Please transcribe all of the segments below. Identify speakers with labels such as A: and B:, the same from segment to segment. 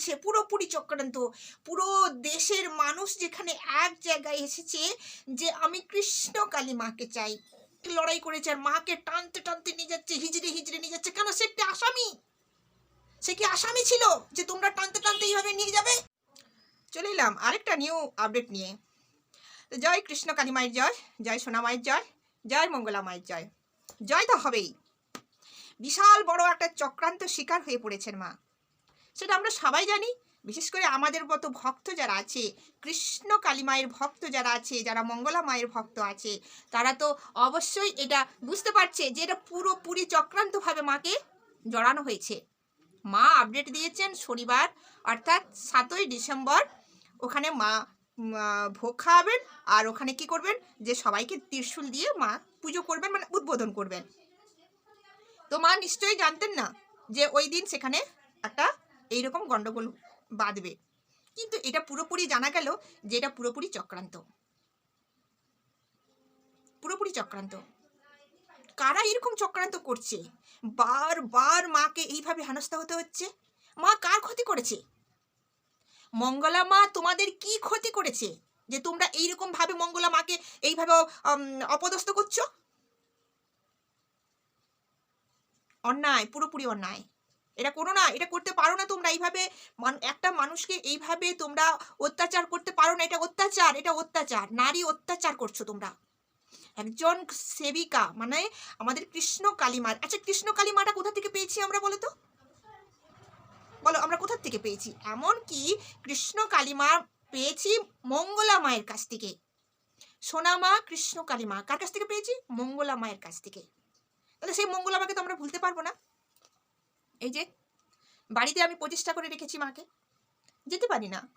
A: চলছে, পুরোপুরি চক্রান্ত। পুরো দেশের মানুষ যেখানে এক জায়গায় এসেছে যে, আমি কৃষ্ণ কালী মাকে চাই। লড়াই করেছে আর মাকে টানতে টানতে নিয়ে যাচ্ছে, হিজড়ে হিজড়ে নিয়ে যাচ্ছে। কেন? সে একটি আসামি। সে কি আসামি ছিল যে, তোমরা টানতে টানতে এইভাবে নিয়ে যাবে? চলে এলাম আরেকটা নিউ আপডেট নিয়ে। তো জয় কৃষ্ণ কালী মায়ের জয় জয় সোনা মায়ের জয় জয় মঙ্গলা মায়ের জয়। জয় তো হবেই। বিশাল বড় একটা চক্রান্ত শিকার হয়ে পড়েছেন মা। সেটা আমরা সবাই জানি। বিশেষ করে আমাদের মতো ভক্ত যারা আছে, কৃষ্ণ কালী মায়ের ভক্ত যারা আছে, যারা মঙ্গলা মায়ের ভক্ত আছে, তারা তো অবশ্যই এটা বুঝতে পারছে যে এটা পুরোপুরি চক্রান্তভাবে মাকে জড়ানো হয়েছে। মা আপডেট দিয়েছেন শনিবার, অর্থাৎ সাতই ডিসেম্বর। ওখানে মা ভোগ খাওয়াবেন আর ওখানে কি করবেন? যে সবাইকে ত্রিশূল দিয়ে মা পুজো করবেন মানে উদ্বোধন করবেন। তো মা নিশ্চয়ই জানতেন না যে ওই দিন সেখানে একটা এইরকম গন্ডগোল বাঁধবে। কিন্তু এটা পুরোপুরি জানা গেল যে এটা পুরোপুরি চক্রান্ত। পুরোপুরি চক্রান্ত। কারা এরকম চক্রান্ত করছে? বারবার মাকে এইভাবে হেনস্থা হতে হচ্ছে? মা কার ক্ষতি করেছে? মঙ্গলা মা, তোমাদের কি ক্ষতি করেছে? যে তোমরা এইরকম ভাবে মঙ্গলা মাকে এইভাবে অপদস্থ করছ? অন্যায়, পুরোপুরি অন্যায়। এটা করো না, এটা করতে পারো না তোমরা। এইভাবে একটা মানুষকে এইভাবে তোমরা অত্যাচার করতে পারো না, এটা অত্যাচার এটা অত্যাচার। নারী অত্যাচার করছ তোমরা। একজন সেবিকা মানে আমাদের কৃষ্ণ কালিমার আচ্ছা কৃষ্ণ কালিমাটা কোথা থেকে পেয়েছি আমরা বলো তো? বলো, আমরা কোথা থেকে পেয়েছি? এমন কি কৃষ্ণ কালিমা পেয়েছি মঙ্গলা মায়ের কাছ থেকে। সোনা মা, কৃষ্ণ কালিমা, কার কাছ থেকে পেয়েছি? মঙ্গলা মায়ের কাছ থেকে। তাহলে সেই মঙ্গলা মাকে তো আমরা ভুলতে পারব না। এই যে, বাড়িতে আমি প্রতিষ্ঠা করে রেখেছি মাকে। যেতে পারি না।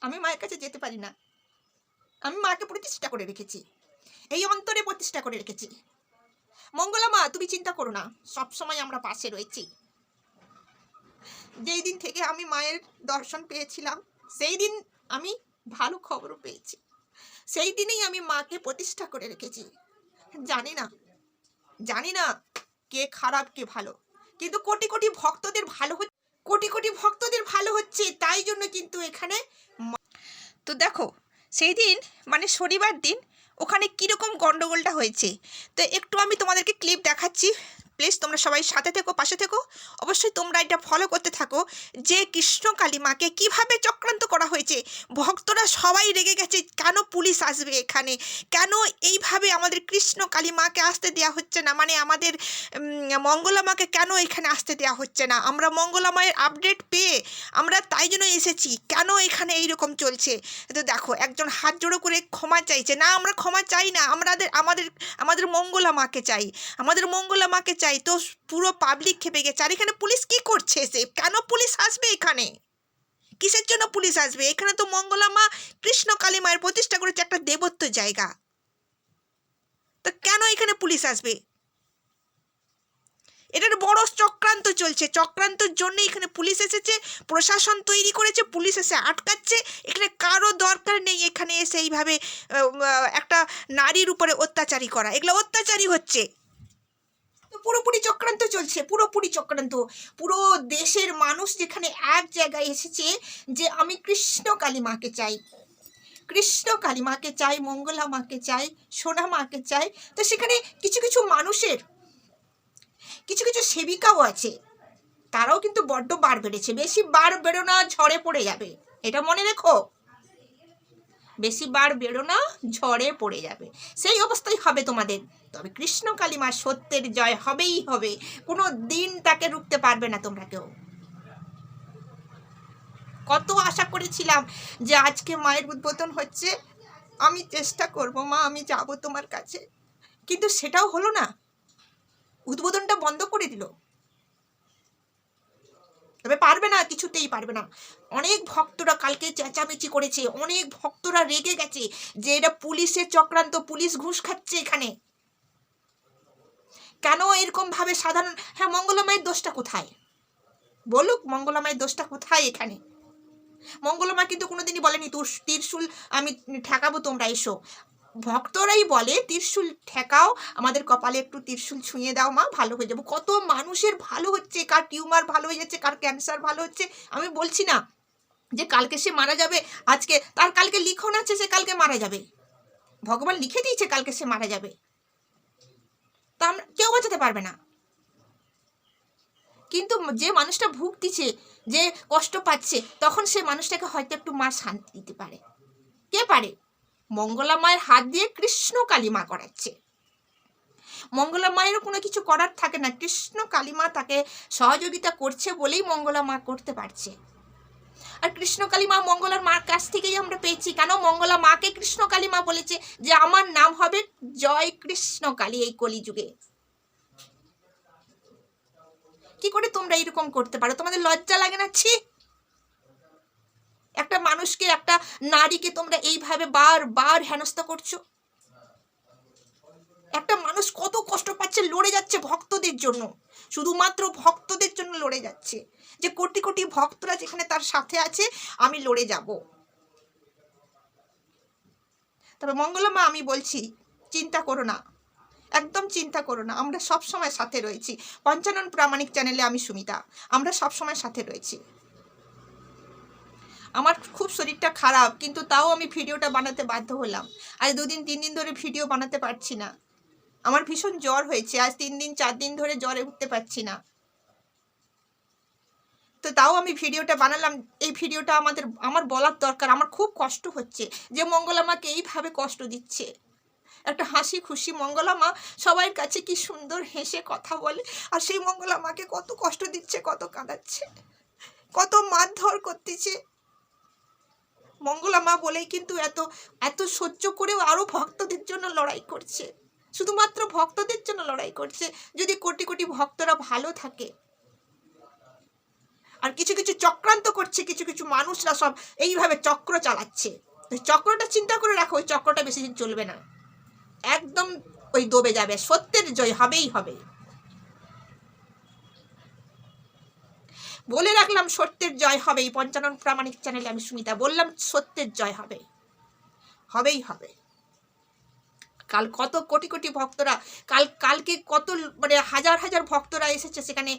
A: আমি মায়ের কাছে যেতে পারি না। আমি মাকে প্রতিষ্ঠা করে রেখেছি। এই অন্তরে প্রতিষ্ঠা করে রেখেছি। মঙ্গলা মা, তুমি চিন্তা করো না। সব সময় আমরা পাশে রয়েছি। যেই দিন থেকে আমি মায়ের দর্শন পেয়েছিলাম, সেই দিন আমি ভালো খবরও পেয়েছি। সেই দিনেই আমি মাকে প্রতিষ্ঠা করে রেখেছি। জানি না জানি না কে খারাপ, কে ভালো। কিন্তু কোটি কোটি ভক্তদের ভালো হচ্ছে, কোটি কোটি ভক্তদের ভালো হচ্ছে, তাই জন্য কিন্তু এখানে তো দেখো, সেই দিন মানে শনিবার দিন, ওখানে কীরকম গণ্ডগোলটা হয়েছে? তো একটু আমি তোমাদেরকে ক্লিপ দেখাচ্ছি। প্লিজ তোমরা সবাই সাথে থেকো পাশে থেকো। অবশ্যই তোমরা এটা ফলো করতে থাকো যে কৃষ্ণ কালী মাকে কীভাবে চক্রান্ত করা হয়েছে। ভক্তরা সবাই রেগে গেছে কেন পুলিশ আসবে এখানে? কেন এইভাবে আমাদের কৃষ্ণ কালী মাকে আসতে দেওয়া হচ্ছে না? মানে আমাদের উম, মঙ্গলা মাকে কেন এখানে আসতে দেওয়া হচ্ছে না? আমরা মঙ্গলা মায়ের আপডেট পেয়ে আমরা তাই জন্য এসেছি। কেন এখানে এইরকম চলছে? তো দেখো একজন হাত জোড়ো করে ক্ষমা চাইছে। না আমরা ক্ষমা চাই না। আমাদের আমাদের আমাদের মঙ্গলা মাকে চাই। আমাদের মঙ্গলা মাকে চাই তো পুরো পাবলিক খেপে গেছে। আর এখানে পুলিশ কি করছে এসে কেন পুলিশ আসবে এখানে? কিসের জন্য পুলিশ আসবে? এখানে তো মঙ্গলা মা কৃষ্ণ কালী মায়ের প্রতিষ্ঠা করেছে একটা দেবত্ব জায়গা। তো কেন এখানে পুলিশ আসবে? এটার বড় চক্রান্ত চলছে। চক্রান্তর জন্য এখানে পুলিশ এসেছে, প্রশাসন তৈরি করেছে, পুলিশ এসে আটকাচ্ছে। এখানে কারও দরকার নেই এখানে এসে এইভাবে একটা নারীর উপরে অত্যাচারী করা। এগুলো অত্যাচারী হচ্ছে। পুরোপুরি চক্রান্ত চলছে, পুরোপুরি চক্রান্ত। পুরো দেশের মানুষ যেখানে এক জায়গায় এসেছে যে আমি কৃষ্ণ কালী মাকে চাই। কৃষ্ণ কালী মাকে চাই, মঙ্গলা মাকে চাই, সোনা মাকে চাই। তো সেখানে কিছু কিছু মানুষের, কিছু কিছু সেবিকাও আছে। তারাও কিন্তু বড্ড বার বেড়েছে। বেশি বার বেরো না, ঝড়ে পড়ে যাবে। এটা মনে রেখো। বেশি বার বেরো না, ঝড়ে পড়ে যাবে। সেই অবস্থাই হবে তোমাদের। তবে কৃষ্ণ কালিমা সত্যের জয় হবেই হবে। কোনো দিন তাকে রুখতে পারবে না তোমরা কেউ। কত আশা করেছিলাম যে আজকে মায়ের উদ্বোধন হচ্ছে। আমি চেষ্টা করব মা, আমি যাব তোমার কাছে। কিন্তু সেটাও হলো না। উদ্বোধনটা বন্ধ করে দিল। তবে পারবে না, কিছুতেই পারবে না। অনেক ভক্তরা কালকে চেঁচামেচি করেছে, অনেক ভক্তরা রেগে গেছে যে এটা পুলিশের চক্রান্ত, পুলিশ ঘুষ খাচ্ছে এখানে। কেন এরকম ভাবে সাধারণ হ্যাঁ মঙ্গলমায়ের দোষটা কোথায়? বলুক, মঙ্গলমায়ের দোষটা কোথায় এখানে? মঙ্গলমা কিন্তু কোনোদিনই বলেনি তোর ত্রিশুল আমি ঠেকাবো তোমরা, এসো। ভক্তরাই বলে, ত্রিশুল ঠেকাও, আমাদের কপালে একটু ত্রিশুল ছুঁয়ে দাও মা, ভালো হয়ে যাব। কত মানুষের ভালো হচ্ছে, কার টিউমার ভালো হয়ে যাচ্ছে, কার ক্যান্সার ভালো হচ্ছে, আমি বলছি না যে কালকে সে মারা যাবে, আজকে, তার কালকে লিখন আছে, সে কালকে মারা যাবে। ভগবান লিখে দিয়েছে কালকে সে মারা যাবে। তা আমরা, কেউ বাঁচাতে পারবে না। কিন্তু যে মানুষটা ভুগতিছে যে কষ্ট পাচ্ছে, তখন সে মানুষটাকে হয়তো একটু মা শান্তি দিতে পারে। কে পারে? মঙ্গলা মায়ের হাত দিয়ে কৃষ্ণ কালিমা করাচ্ছে। মঙ্গলা মায়েরও কোনো কিছু করার থাকে না। কৃষ্ণ কালিমা তাকে সহযোগিতা করছে বলেই মঙ্গলা মা করতে পারছে। আর কৃষ্ণকালী মা মঙ্গলার মার কাছ থেকেই আমরা পেয়েছি। কেন? মঙ্গলা মাকে কৃষ্ণকালী মা বলেছে যে, আমার নাম হবে জয় কৃষ্ণকালী এই কলিযুগে। কি করে তোমরা এরকম করতে পারো? তোমাদের লজ্জা লাগে না? ছি! একটা মানুষকে, একটা নারীকে তোমরা এইভাবে বার বার হেনস্থা করছ। একটা মানুষ কত কষ্ট পাচ্ছে লড়ে যাচ্ছে ভক্তদের জন্য। শুধুমাত্র ভক্তদের জন্য লড়ে যাচ্ছে। যে কোটি কোটি ভক্তরা যেখানে তার সাথে আছে, আমি লড়ে যাব। তবে মঙ্গলমা, আমি বলছি, চিন্তা করো না। একদম চিন্তা করো না। আমরা সব সময় সাথে রয়েছি। পঞ্চানন প্রামাণিক চ্যানেলে আমি সুমিতা। আমরা সব সময় সাথে রয়েছি। আমার খুব শরীরটা খারাপ, কিন্তু তাও আমি ভিডিওটা বানাতে বাধ্য হলাম। আজ দুদিন তিন দিন ধরে ভিডিও বানাতে পারছি না। আমার ভীষণ জ্বর হয়েছে, আজ তিন দিন, চার দিন ধরে জ্বরে উঠতে পারছি না। তো তাও আমি ভিডিওটা বানালাম, এই ভিডিওটা আমাদের, আমার বলার দরকার, আমার খুব কষ্ট হচ্ছে যে মঙ্গলা মাকে এইভাবে কষ্ট দিচ্ছে। একটা হাসি খুশি মঙ্গলা মা সবার কাছে কি সুন্দর হেসে কথা বলে, আর সেই মঙ্গলা মাকে কত কষ্ট দিচ্ছে, কত কাঁদাচ্ছে, কত মারধর করতেছে। মঙ্গলা মা বলেই কিন্তু এত এত সহ্য করেও আরও ভক্তদের জন্য লড়াই করছে। শুধুমাত্র ভক্তদের জন্য লড়াই করছে, যদি কোটি কোটি ভক্তরা ভালো থাকে। আর কিছু কিছু চক্রান্ত করছে, কিছু কিছু মানুষরা সব এইভাবে চক্র চালাচ্ছে। চক্রটা চিন্তা করে রাখো, ওই চক্রটা বেশি দিন চলবে না। একদম ওই দবে যাবে, সত্যের জয় হবেই হবে। বলে রাখলাম, সত্যের জয় হবে। এই পঞ্চানন প্রামাণিক চ্যানেলে আমি সুমিতা বললাম, সত্যের জয় হবে। হবেই হবে। কাল কত কোটি কোটি ভক্তরা, কাল, কালকে কত মানে হাজার হাজার ভক্তরা এসেছে সেখানে।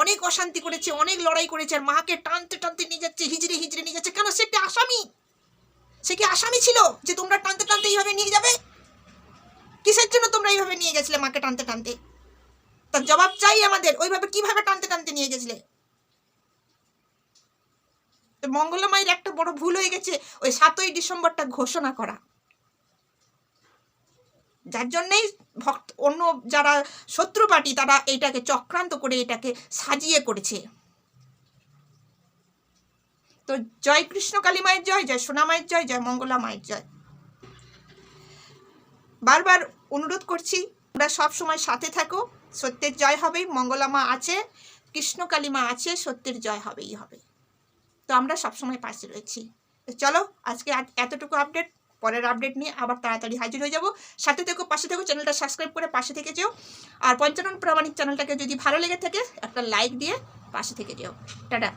A: অনেক অশান্তি করেছে, অনেক লড়াই করেছে, আর মাকে টানতে টানতে নিয়ে যাচ্ছে, হিজড়ে হিজড়ে নিয়ে যাচ্ছে। কেন সে একটা আসামি? সে কি আসামি ছিল যে তোমরা টানতে টানতে এইভাবে নিয়ে যাবে? কিসের জন্য তোমরা এইভাবে নিয়ে গেছিলে মাকে টানতে টানতে? তার জবাব চাই আমাদের, ওইভাবে কীভাবে টানতে টানতে নিয়ে গেছিলে? তো মঙ্গলা মায়ের একটা বড় ভুল হয়ে গেছে, ওই সাতই ডিসেম্বরটা ঘোষণা করা। যার জন্যেই ভক্ত, অন্য যারা শত্রু পার্টি, তারা এইটাকে চক্রান্ত করে এটাকে সাজিয়ে করেছে। তো জয় কৃষ্ণ, কালী মায়ের জয় জয় সোনা মায়ের জয় জয় মঙ্গলা মায়ের জয়। বারবার অনুরোধ করছি, তোমরা সব সময় সাথে থাকো, সত্যের জয় হবেই মঙ্গলা মা আছে, কৃষ্ণ কালী মা আছে, সত্যের জয় হবেই হবে। তো আমরা সবসময় পাশে রয়েছি। চলো, আজকে আজ এতটুকু আপডেট পরের আপডেট নিয়ে আবার তাড়াতাড়ি হাজির হয়ে যাব। সাথে থেকো, পাশে থেকো, চ্যানেলটা সাবস্ক্রাইব করে পাশে থেকে যেও। আর পঞ্চানন প্রামাণিক চ্যানেলটাকে যদি ভালো লেগে থাকে, একটা লাইক দিয়ে পাশে থেকে যেও। টাটা।